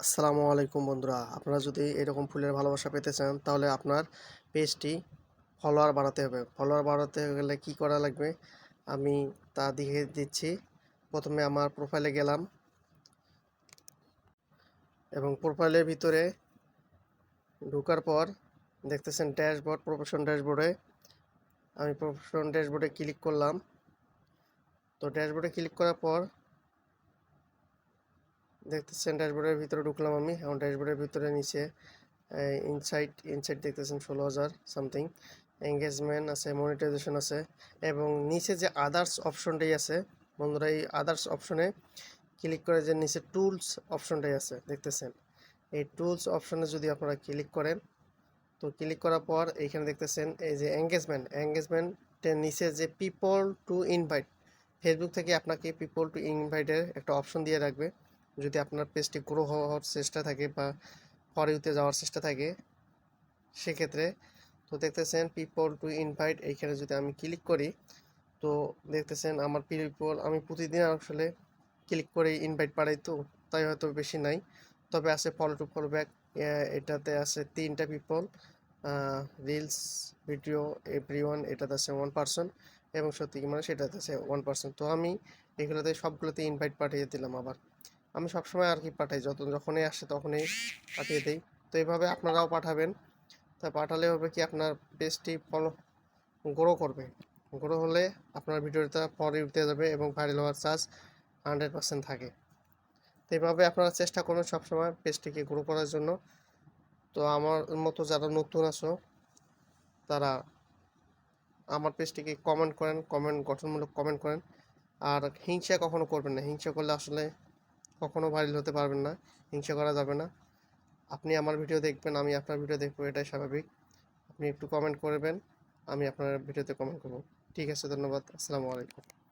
আসসালামু আলাইকুম বন্ধুরা। আপনারা যদি এরকম ফুলের ভালোবাসা পেতে চান, তাহলে আপনার পেজটি ফলোয়ার বাড়াতে হবে। ফলোয়ার বাড়াতে গেলে কি করা লাগবে? আমি তা দেখিয়ে দিচ্ছি। প্রথমে আমার প্রোফাইলে গেলাম এবং প্রোফাইলের ভিতরে ঢোকার পর দেখতেছেন ড্যাশবোর্ড প্রফেশন ড্যাশবোর্ডে আমি প্রফেশন ড্যাশবোর্ডে ক্লিক করলাম। তো ড্যাশবোর্ডে ক্লিক করার পর দেখতেছেন ড্যাশবোর্ডের ভিতরে ঢুকলাম আমি। এখন ড্যাশবোর্ডের ভিতরে নিচে ইনসাইট ইনসাইট দেখতেছেন ষোলো হাজার সামথিং এঙ্গেজমেন্ট আছে মনিটাইজেশন আছে এবং নিচে যে আদার্স অপশনটাই আছে, বন্ধুরা, এই আদার্স অপশনে ক্লিক করে যে নিচে টুলস অপশনটাই আছে, দেখতেছেন? এই টুলস অপশনে যদি আপনারা ক্লিক করেন, তো ক্লিক করার পর এইখানে দেখতেছেন, এই যে এঙ্গেজমেন্ট এঙ্গেজমেন্টের নিচে যে পিপল টু ইনভাইট ফেসবুক থেকে আপনাকে পিপল টু ইনভাইটের একটা অপশন দিয়ে রাখবে। যদি আপনার পেজটি গ্রো হওয়ার চেষ্টা থাকে বা ফর ইউতে যাওয়ার চেষ্টা থাকে, সেক্ষেত্রে তো দেখতেছেন পিপল টু ইনভাইট এইখানে যদি আমি ক্লিক করি, তো দেখতেছেন আমার পিপল আমি প্রতিদিন আসলে ক্লিক করে ইনভাইট পাঠাই তো, তাই হয়তো বেশি নাই। তবে আছে ফলো টু ফলো ব্যাক এটাতে আছে তিনটা people reels video every one এটাতে আছে ওয়ান পার্সন এবং সত্যি মানে সেটাতে আছে ওয়ান পার্সন তো আমি এগুলোতে সবগুলোতে ইনভাইট পাঠিয়ে দিলাম আবার। আমি সবসময় আর কি পাঠাই যত যখনই আসে তখনই পাঠিয়ে দিই। তো এইভাবে আপনারাও পাঠাবেন। তা পাঠালে হবে কি আপনার পেজটি ফলো গ্রো করবে। গ্রো হলে আপনার ভিডিওটা পরে উঠতে যাবে এবং ভাইরাল হওয়ার চান্স হান্ড্রেড পার্সেন্ট থাকে। তো এইভাবে আপনারা চেষ্টা করুন সবসময় পেজটিকে গ্রো করার জন্য। তো আমার মতো যারা নতুন আছো, তারা আমার পেজটিকে কমেন্ট করেন কমেন্ট গঠনমূলক কমেন্ট করেন। আর হিংসা কখনো করবেন না। হিংসা করলে আসলে কখনো ভাইরাল হতে পারবেন না, হিংসা করা যাবে না। আপনি আমার ভিডিও দেখবেন, আমি আপনার ভিডিও দেখব, এটাই স্বাভাবিক। আপনি একটু কমেন্ট করবেন, আমি আপনার ভিডিওতে কমেন্ট করব। ঠিক আছে, ধন্যবাদ, আসসালামু আলাইকুম।